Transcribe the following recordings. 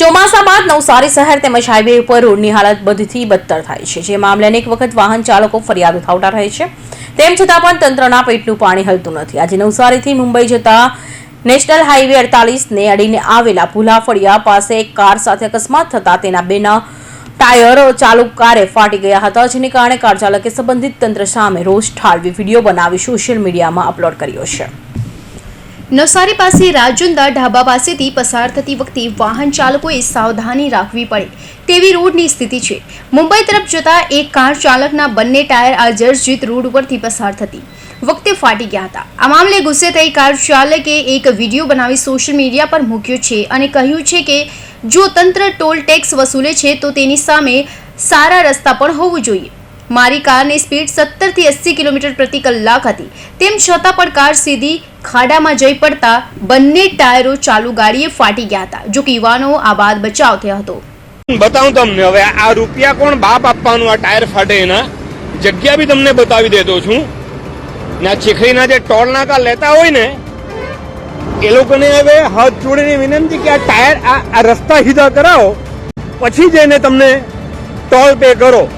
ચોમાસા બાદ નવસારી શહેર તેમજ હાઈવે ઉપર રોડની હાલત બધથી બદતર થાય છે. જે મામલે અનેક વખત વાહન ચાલકો ફરિયાદ ઉઠાવતા રહે છે. તેમ છતાં પણ તંત્રના પેટનું પાણી હલતું નથી. આજે નવસારીથી મુંબઈ જતા નેશનલ હાઈવે અડતાલીસને અડીને આવેલા ભૂલા ફળિયા પાસે એક કાર સાથે અકસ્માત થતા તેના બેના ટાયર ચાલુ કારે ફાટી ગયા હતા, જેને કારણે કાર ચાલકે સંબંધિત તંત્ર સામે રોષ ઠાલવી વીડિયો બનાવી સોશિયલ મીડિયામાં અપલોડ કર્યો છે. નવસારી પાસે રાજુંદા ઢાબા પાસેથી પસાર થતી વખતે વાહન ચાલકોએ સાવધાની રાખવી પડે તેવી રોડની સ્થિતિ છે. મુંબઈ તરફ જતા એક કાર ચાલકના બંને ટાયર આ જર્જિત રોડ ઉપરથી પસાર થતી વખતે ફાટી ગયા હતા. આ મામલે ગુસ્સે થઈ કાર ચાલકે એક વીડિયો બનાવી સોશિયલ મીડિયા પર મૂક્યો છે અને કહ્યું છે કે જો તંત્ર ટોલ ટેક્સ વસૂલે છે તો તેની સામે સારા રસ્તા પણ હોવું જોઈએ. મારી કારની સ્પીડ સત્તરથી એંસી કિલોમીટર પ્રતિ કલાક હતી. તેમ છતાં પણ કાર સીધી ખાડામાં જઈ પડતા બંને ટાયરો ચાલુ ગાડીએ ફાટી ગયા હતા, જો કે યુવાનો આ બાદ બચાવ થયો હતો. બતાવું તમને, હવે આ રૂપિયા કોણ બાપ આપવાનું? આ ટાયર ફાટે એના. જગ્યા બી તમને બતાવી દેતો છું. ને આ જે ટોલ નાકા લેતા હોય ને, એ લોકોને હવે હાથ જોડીને વિનંતી કે આ ટાયર આ રસ્તા સીધા કરાવો. પછી જઈને તમને ટોલ પે કરો.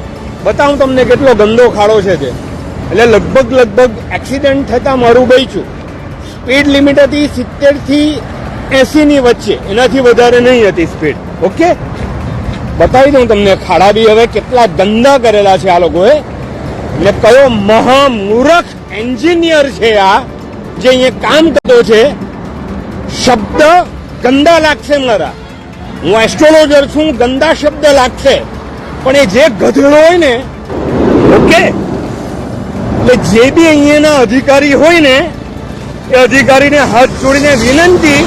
બતાવું તમને કેટલો ગંદો ખાડો છે તે. એટલે લગભગ લગભગ એક્સિડન્ટ થતાં મારું બચ્યું. સ્પીડ લિમિટ હતી સિત્તેરથી વચ્ચે. એનાથી વધારે નહીં હતી સ્પીડ ઓકે બતાવી દઉં તમને, ખાડા બી હવે કેટલા ગંદા કરેલા છે આ લોકોએ. ને કયો મહામૂર્ખ એન્જિનિયર છે આ, જે અહીંયા કામ કરતો છે. શબ્દ ગંદા લાગશે મારા. હું એસ્ટ્રોલોજર છું, ગંદા શબ્દ લાગશે. પણ એ જે ગધેડો હોય ને, ઓકે? એટલે જે બી અહીંયાના અધિકારી હોય ને, એ અધિકારીને હાથ જોડીને વિનંતી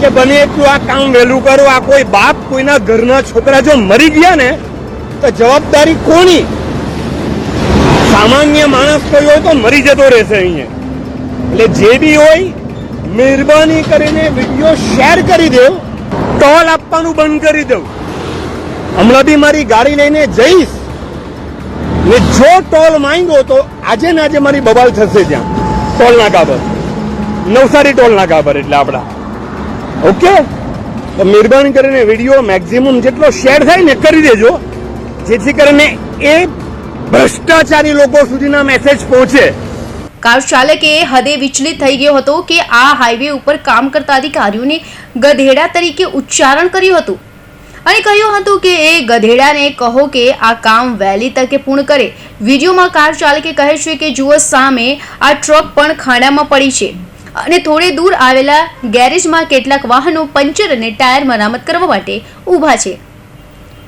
કે બને એટલું આ કામ વહેલું કરો, આ કોઈ બાપ કોઈના ઘરના છોકરા જો મરી ગયા ને, તો જવાબદારી કોની? સામાન્ય માણસ કોઈ હોય તો મરી જતો રહેશે અહીંયા. એટલે જે બી હોય, મહેરબાની કરીને વીડિયો શેર કરી દેવ ટોલ આપવાનું બંધ કરી દઉં. હમણાં મારી ગાડી લઈને જઈશ. ને જો ટોલ માંગ્યો તો આજે ને આજે મારી બબાલ થશે ત્યાં. ટોલ નાકા પર. નવસારી ટોલ નાકા પર એટલે આપણા. ઓકે? તો મહેરબાની કરીને વીડિયો મેક્સિમમ જેટલો શેર થાય ને કરી દેજો. જેથી કરીને એ ભ્રષ્ટાચારી લોકો સુધીના મેસેજ પહોંચે. કાર ચાલકે હદે વિચલિત થઈ ગયો હતો કે આ હાઈવે ઉપર કામ કરતા અધિકારીઓને ગધેડા તરીકે ઉચ્ચારણ કર્યું હતું. અને કહ્યું હતું કે એ ગધેડાને કહો કે આ કામ વહેલી તકે પૂર્ણ કરે. વિડીયોમાં કાર ચાલકે કહે છે કે જુઓ, સામે આ ટ્રક પણ ખાડામાં પડી છે. અને થોડે દૂર આવેલા ગેરેજમાં કેટલાક વાહનો, પંચર અને ટાયર મરામત કરવા માટે ઊભા છે.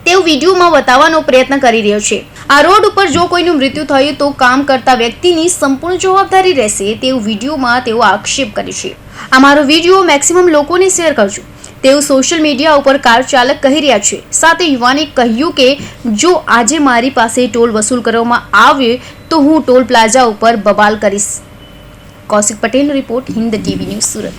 તેઓ વિડીયોમાં બતાવવાનો પ્રયત્ન કરી રહ્યો છે. આ રોડ ઉપર જો કોઈનું મૃત્યુ થયું તો કામ કરતા વ્યક્તિની સંપૂર્ણ જવાબદારી રહેશે તેવું વિડીયોમાં તેઓ આક્ષેપ કરે છે. આ મારો વીડિયો મેક્સિમમ લોકોને શેર કરજો. તેવું સોશિયલ મીડિયા ઉપર કાર ચાલક કહી રહ્યા છે. સાથે યુવાને કહ્યું કે, જો આજે મારી પાસે ટોલ વસૂલ કરવામાં આવે, તો હું ટોલ પ્લાઝા ઉપર બબાલ કરીશ. કૌશિક પટેલનો report Hind TV news Surat.